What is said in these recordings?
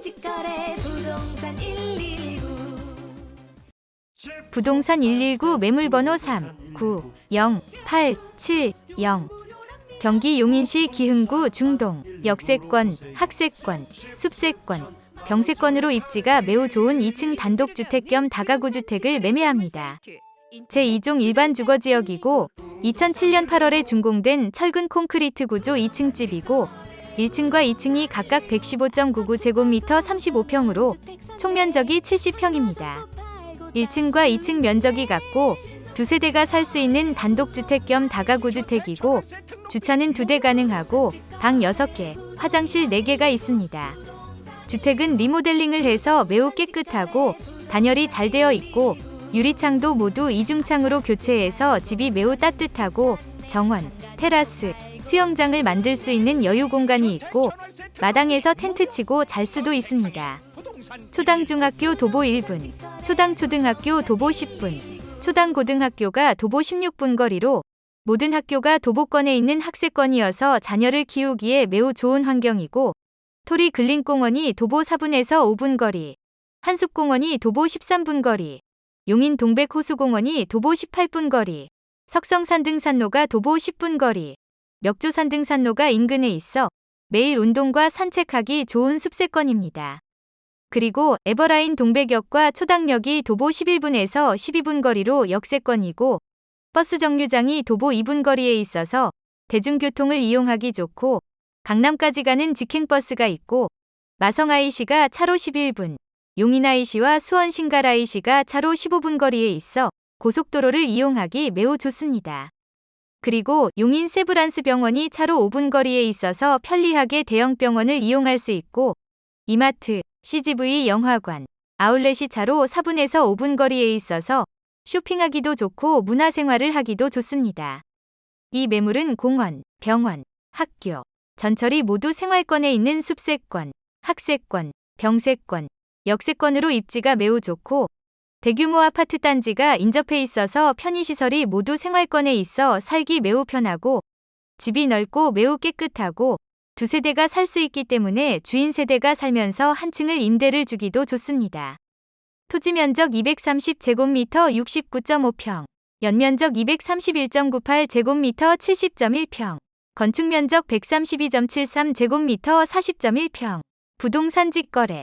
직거래 부동산 119 부동산 119 매물번호 3 9 0 8 7 0 경기 용인시 기흥구 중동 역세권, 학세권, 숲세권, 병세권으로 입지가 매우 좋은 2층 단독주택 겸 다가구 주택을 매매합니다. 제2종 일반 주거지역이고 2007년 8월에 준공된 철근 콘크리트 구조 2층 집이고 1층과 2층이 각각 115.99제곱미터 35평으로 총 면적이 70평입니다. 1층과 2층 면적이 같고 두 세대가 살 수 있는 단독주택 겸 다가구 주택이고 주차는 두 대 가능하고 방 6개, 화장실 4개가 있습니다. 주택은 리모델링을 해서 매우 깨끗하고 단열이 잘 되어 있고 유리창도 모두 이중창으로 교체해서 집이 매우 따뜻하고 정원, 테라스, 수영장을 만들 수 있는 여유 공간이 있고 마당에서 텐트 치고 잘 수도 있습니다. 초당중학교 도보 1분, 초당초등학교 도보 10분, 초당고등학교가 도보 16분 거리로 모든 학교가 도보권에 있는 학세권이어서 자녀를 키우기에 매우 좋은 환경이고 토리 근린공원이 도보 4분에서 5분 거리, 한숲공원이 도보 13분 거리, 용인 동백호수공원이 도보 18분 거리, 석성산 등산로가 도보 10분 거리, 멱조산 등산로가 인근에 있어 매일 운동과 산책하기 좋은 숲세권입니다. 그리고 에버라인 동백역과 초당역이 도보 11분에서 12분 거리로 역세권이고 버스 정류장이 도보 2분 거리에 있어서 대중교통을 이용하기 좋고 강남까지 가는 직행버스가 있고 마성 IC가 차로 11분, 용인 IC와 수원 신갈 IC가 차로 15분 거리에 있어 고속도로를 이용하기 매우 좋습니다. 그리고 용인 세브란스 병원이 차로 5분 거리에 있어서 편리하게 대형 병원을 이용할 수 있고 이마트, CGV 영화관, 아울렛이 차로 4분에서 5분 거리에 있어서 쇼핑하기도 좋고 문화생활을 하기도 좋습니다. 이 매물은 공원, 병원, 학교, 전철이 모두 생활권에 있는 숲세권, 학세권, 병세권, 역세권으로 입지가 매우 좋고 대규모 아파트 단지가 인접해 있어서 편의시설이 모두 생활권에 있어 살기 매우 편하고 집이 넓고 매우 깨끗하고 두 세대가 살 수 있기 때문에 주인 세대가 살면서 한 층을 임대를 주기도 좋습니다. 토지 면적 230제곱미터 69.5평, 연면적 231.98제곱미터 70.1평, 건축 면적 132.73제곱미터 40.1평. 부동산 직거래,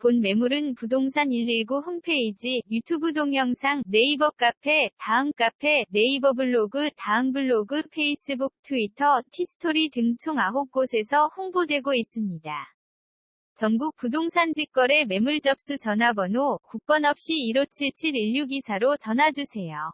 본 매물은 부동산 119 홈페이지, 유튜브 동영상, 네이버 카페, 다음 카페, 네이버 블로그, 다음 블로그, 페이스북, 트위터, 티스토리 등 총 9곳에서 홍보되고 있습니다. 전국 부동산 직거래 매물 접수 전화번호 9번 없이 1577-1624로 전화주세요.